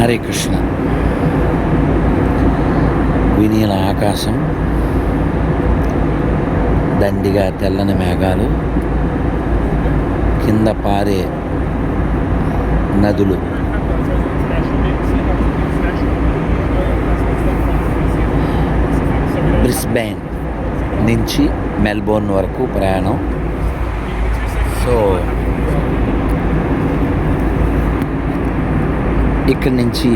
హరే కృష్ణ. వినీల ఆకాశం దండిగా తెల్లని మేఘాలు కింద పారే నదులు. బ్రిస్బెయిన్ నుంచి మెల్బోర్న్ వరకు ప్రయాణం. సో ఇక్కడి నుంచి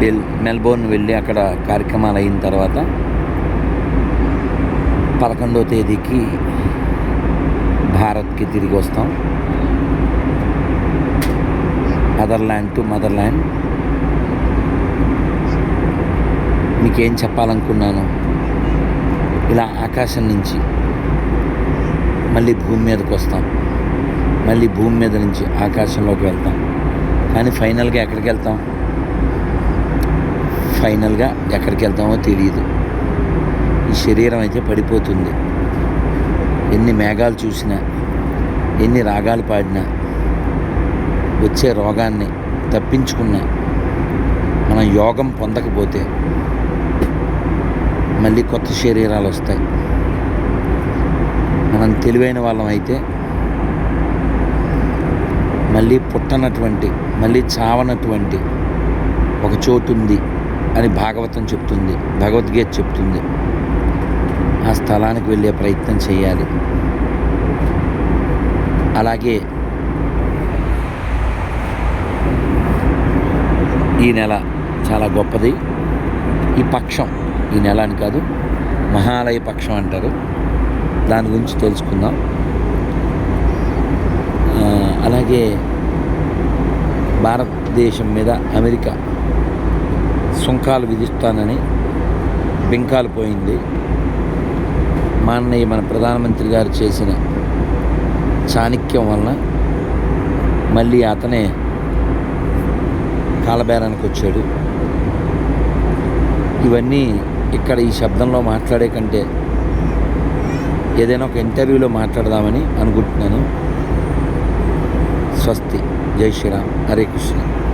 డెల్ మెల్బోర్న్ వెళ్ళి అక్కడ కార్యక్రమాలు అయిన తర్వాత పదకొండవ తేదీకి భారత్కి తిరిగి వస్తాం. అదర్ల్యాండ్ టు మదర్ల్యాండ్ మీకేం చెప్పాలనుకున్నాను? ఇలా ఆకాశం నుంచి మళ్ళీ భూమి మీదకి వస్తాం. మళ్ళీ భూమి మీద నుంచి ఆకాశంలోకి వెళ్తాం. కానీ ఫైనల్గా ఎక్కడికి వెళ్తాం? ఫైనల్గా ఎక్కడికి వెళ్తామో తెలియదు ఈ శరీరం అయితే పడిపోతుంది. ఎన్ని మేఘాలు చూసినా ఎన్ని రాగాలు పాడినా వచ్చే రోగాన్ని తప్పించుకున్నా మనం యోగం పొందకపోతే మళ్ళీ కొత్త శరీరాలు వస్తాయి. మనం తెలివైన వాళ్ళం అయితే మళ్ళీ పుట్టనటువంటి మళ్ళీ చావనటువంటి ఒక చోటు ఉంది అని భాగవతం చెప్తుంది భగవద్గీత చెప్తుంది. ఆ స్థలానికి వెళ్ళే ప్రయత్నం చేయాలి. అలాగే ఈ నెల చాలా గొప్పది. ఈ పక్షం ఈ నెల అని కాదు మహాలయ పక్షం అంటారు. దాని గురించి తెలుసుకుందాం. అలాగే భారతదేశం మీద అమెరికా సుంకాలు విధిస్తానని బింకాలు పోయింది. మా అన్నయ్య మన ప్రధానమంత్రి గారు చేసిన చాణక్యం వలన మళ్ళీ అతనే కాలబేరానికి వచ్చాడు. ఇవన్నీ ఇక్కడ ఈ శబ్దంలో మాట్లాడే కంటే ఏదైనా ఒక ఇంటర్వ్యూలో మాట్లాడదామని అనుకుంటున్నాను. స్వస్తి. జై శ్రీరామ్. హరే కృష్ణ.